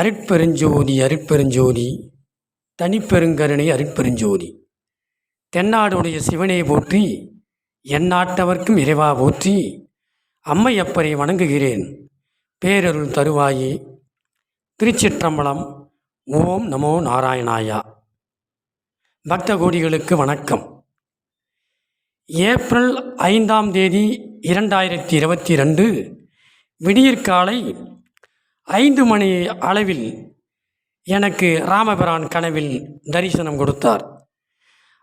அருட்பெருஞ்சோதி அருட்பெருஞ்சோதி. தனிப்பெருங்கருணை அருட்பெருஞ்சோதி. தென்னாடுடைய சிவனை போற்றி எந்நாட்டவர்க்கும் இறைவா போற்றி அம்மையப்பரை வணங்குகிறேன். பேரருள் தருவாயே. திருச்சிற்றம்பலம் ஓம் நமோ நாராயணாயா. பக்த கோடிகளுக்கு வணக்கம். ஏப்ரல் ஐந்தாம் தேதி இரண்டாயிரத்தி இருபத்தி ரெண்டு விடியற்காலை ஐந்து மணி அளவில் எனக்கு ராமபிரான் கனவில் தரிசனம் கொடுத்தார்.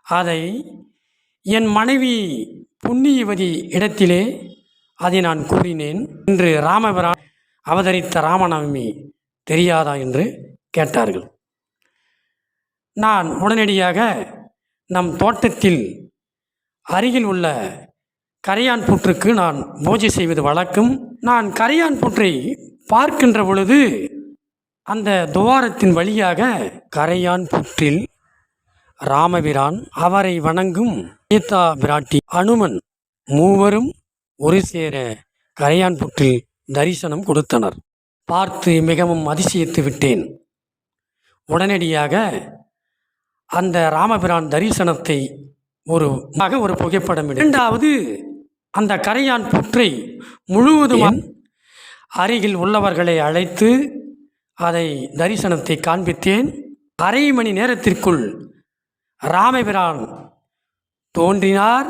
அதை என் மனைவி புண்ணியவதி இடத்திலே அதை நான் கூறினேன். இன்று ராமபிரான் அவதரித்த ராமநவமி தெரியாதா என்று கேட்டார்கள். நான் உடனடியாக நம் தோட்டத்தில் அருகில் உள்ள கரையான் புற்றுக்கு நான் பூஜை செய்வது வழக்கம். நான் கரையான் புற்றை பார்க்கின்ற பொழுது அந்த துவாரத்தின் வழியாக கரையான் புற்றில் ராமபிரான் அவரை வணங்கும் சீதா பிராட்டி அனுமன் மூவரும் ஒரு சேர கரையான் புற்றில் தரிசனம் கொடுத்தனர். பார்த்து மிகவும் அதிசயித்து விட்டேன். உடனடியாக அந்த ராமபிரான் தரிசனத்தை ஒரு ஒரு புகைப்படம் இரண்டாவது அந்த கரையான் புற்றை முழுவதும் அருகில் உள்ளவர்களை அழைத்து அதை தரிசனத்தை காண்பித்தேன். அரை மணி நேரத்திற்குள் ராமபிரான் தோன்றினார்.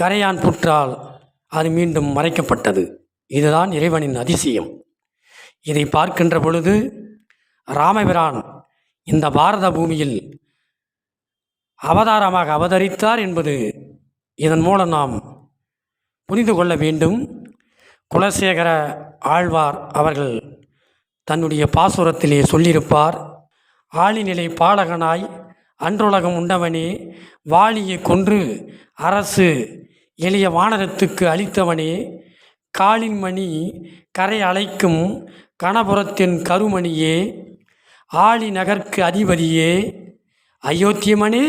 கரையான் புற்றால் அது மீண்டும் மறைக்கப்பட்டது. இதுதான் இறைவனின் அதிசயம். இதை பார்க்கின்ற பொழுது ராமபிரான் இந்த பாரத பூமியில் அவதாரமாக அவதரித்தார் என்பது இதன் மூலம் நாம் புரிந்து கொள்ள வேண்டும். குலசேகர ஆழ்வார் அவர்கள் தன்னுடைய பாசுரத்திலே சொல்லியிருப்பார் ஆளிநிலை பாலகனாய் அன்றுலகம் உண்டவனே வாளியை கொன்று அரசு எளிய வானரத்துக்கு அளித்தவனே காளின் மணி கரை அழைக்கும் கணபுரத்தின் கருமணியே ஆளி நகர்க்கு அதிபதியே அயோத்தியமனே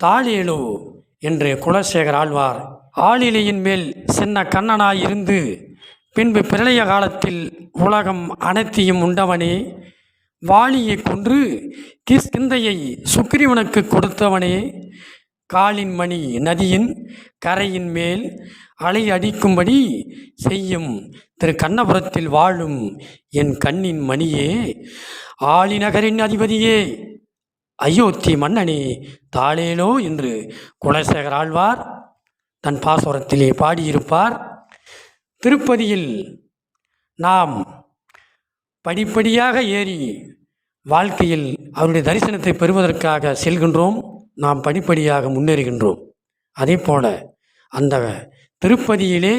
தாளேலோ என்று குலசேகர் ஆழ்வார் ஆளிலையின் மேல் சின்ன கண்ணனாய் இருந்து பின்பு பிரளய காலத்தில் உலகம் அனைத்தையும் உண்டவனே. வாளியை கொன்று கிஸ்கிந்தையை சுக்ரீவனுக்கு கொடுத்தவனே. காலின் மணி நதியின் கரையின் மேல் அலை அடிக்கும்படி செய்யும் திரு கண்ணபுரத்தில் வாழும் என் கண்ணின் மணியே. ஆளிநகரின் அதிபதியே அயோத்தி மன்னனே தாளேலோ என்று குலசேகர் ஆழ்வார் தன் பாசுரத்திலே பாடியிருப்பார். திருப்பதியில் நாம் படிப்படியாக ஏறி வாழ்க்கையில் அவருடைய தரிசனத்தை பெறுவதற்காக செல்கின்றோம். நாம் படிப்படியாக முன்னேறுகின்றோம். அதே போல அந்த திருப்பதியிலே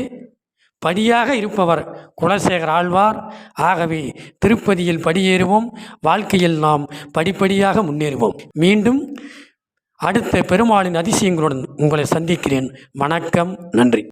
படியாக இருப்பவர் குலசேகர் ஆழ்வார். ஆகவே திருப்பதியில் படியேறுவோம். வாழ்க்கையில் நாம் படிப்படியாக முன்னேறுவோம். மீண்டும் அடுத்த பெருமாளின் அதிசயங்களுடன் உங்களை சந்திக்கிறேன். வணக்கம் நன்றி.